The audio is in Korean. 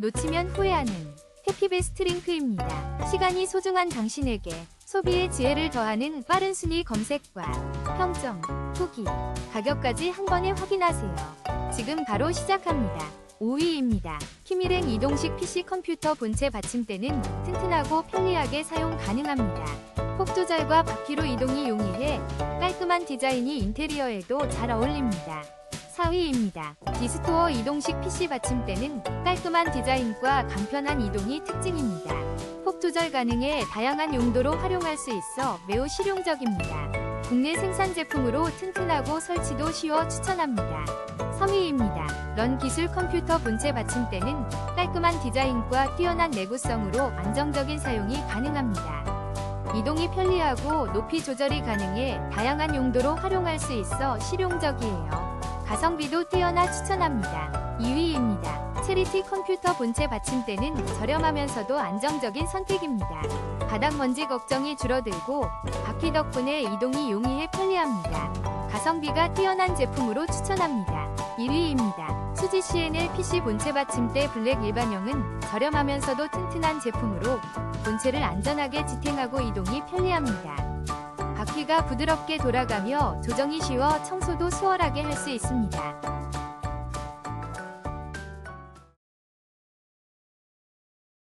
놓치면 후회하는 해피베스트 링크입니다. 시간이 소중한 당신에게 소비의 지혜를 더하는 빠른 순위 검색과 평점, 후기, 가격까지 한 번에 확인하세요. 지금 바로 시작합니다. 5위입니다. 키미랭 이동식 PC 컴퓨터 본체 받침대는 튼튼하고 편리하게 사용 가능합니다. 폭 조절과 바퀴로 이동이 용이해 깔끔한 디자인이 인테리어에도 잘 어울립니다. 4위입니다. 디스토어 이동식 PC 받침대는 깔끔한 디자인과 간편한 이동이 특징입니다. 폭 조절 가능해 다양한 용도로 활용할 수 있어 매우 실용적입니다. 국내 생산 제품으로 튼튼하고 설치도 쉬워 추천합니다. 3위입니다. 런 기술 컴퓨터 본체 받침대는 깔끔한 디자인과 뛰어난 내구성으로 안정적인 사용이 가능합니다. 이동이 편리하고 높이 조절이 가능해 다양한 용도로 활용할 수 있어 실용적이에요. 가성비도 뛰어나 추천합니다. 2위입니다. 체리티 컴퓨터 본체 받침대는 저렴하면서도 안정적인 선택입니다. 바닥 먼지 걱정이 줄어들고 바퀴 덕분에 이동이 용이해 편리합니다. 가성비가 뛰어난 제품으로 추천합니다. 1위입니다. 수지 CNL PC 본체 받침대 블랙 일반형은 저렴하면서도 튼튼한 제품으로 본체를 안전하게 지탱하고 이동이 편리합니다. 바퀴가 부드럽게 돌아가며 조정이 쉬워 청소도 수월하게 할 수 있습니다.